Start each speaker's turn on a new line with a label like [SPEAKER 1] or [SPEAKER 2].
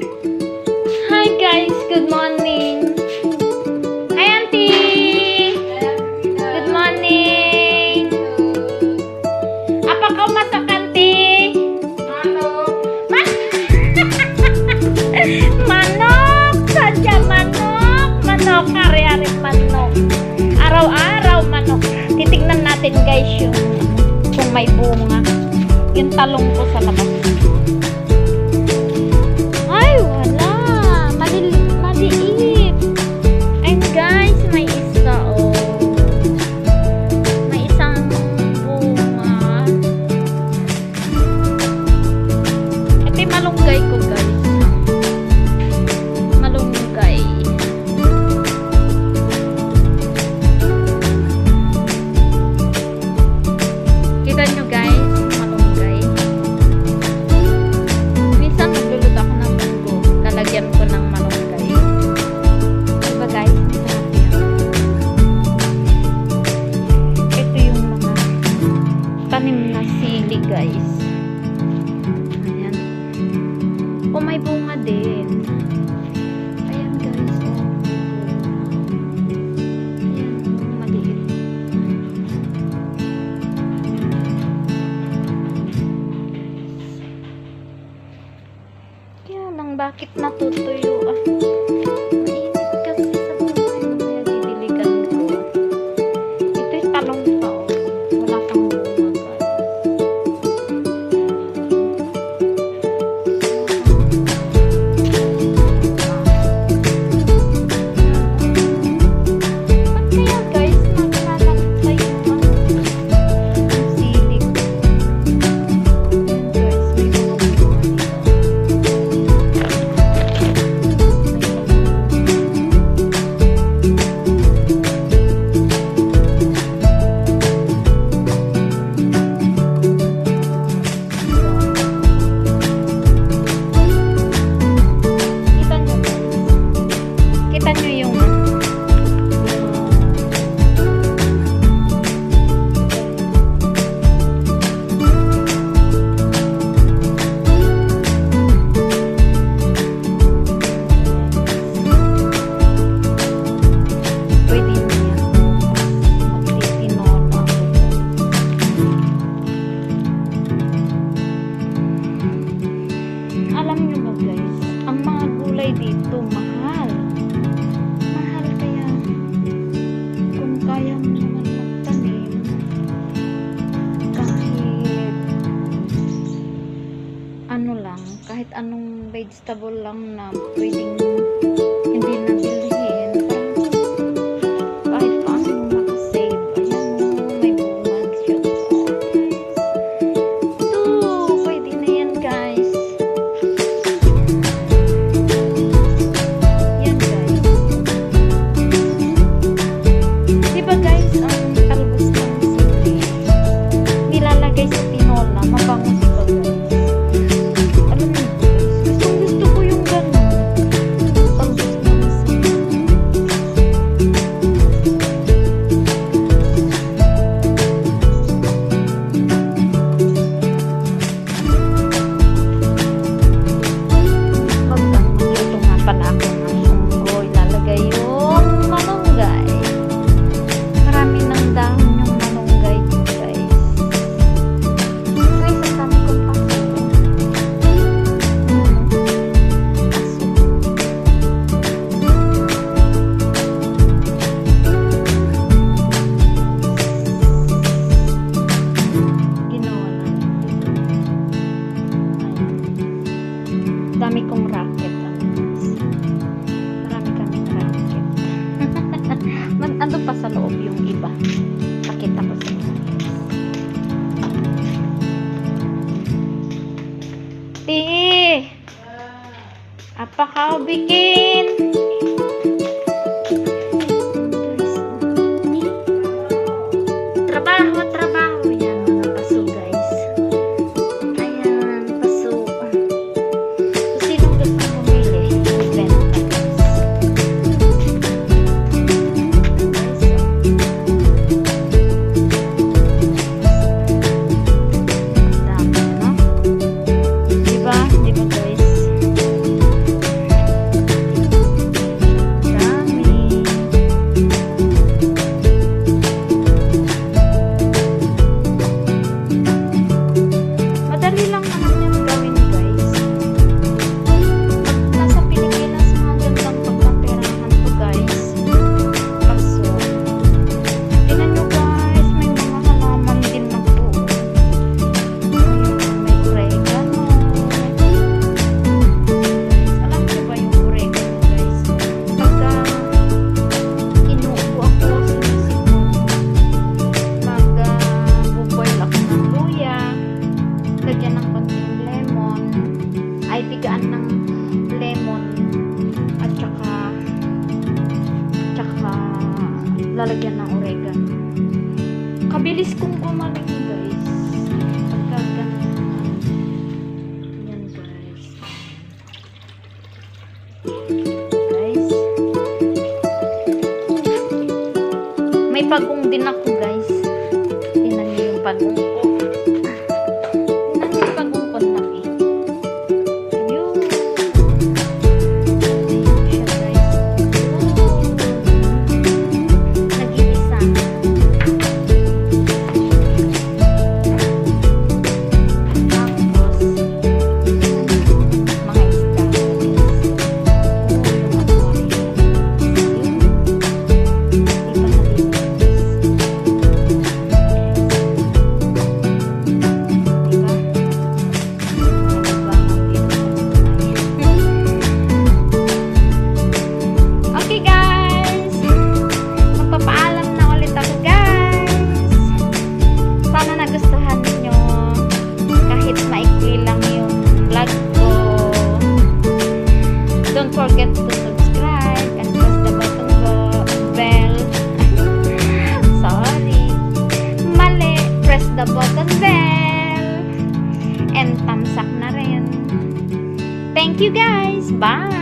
[SPEAKER 1] Hi guys, good morning. Hi auntie. Good morning. Apa kau masak auntie? Manok. manok saja manok, manok hari-hari manok. Araw-araw manok. Titignan natin guys yung kung may bunga. Yung talong ko sa labas. tanim na sili guys. Ayan. Oh may bunga din. Ayan guys oh. ayan maliit. Kaya lang bakit natutuyo ah talong kulay dito, mahal. Mahal kaya kung kaya mo naman magtanim kahit ano lang, kahit anong vegetable lang na pwedeng hindi nabili pakabikin lalagyan ng oregano. Kabilis kong gumaling guys. Pagkagano. Yan guys. Guys. May pagong din ako guys. the button bell. And thumbs up na rin. Thank you guys. Bye!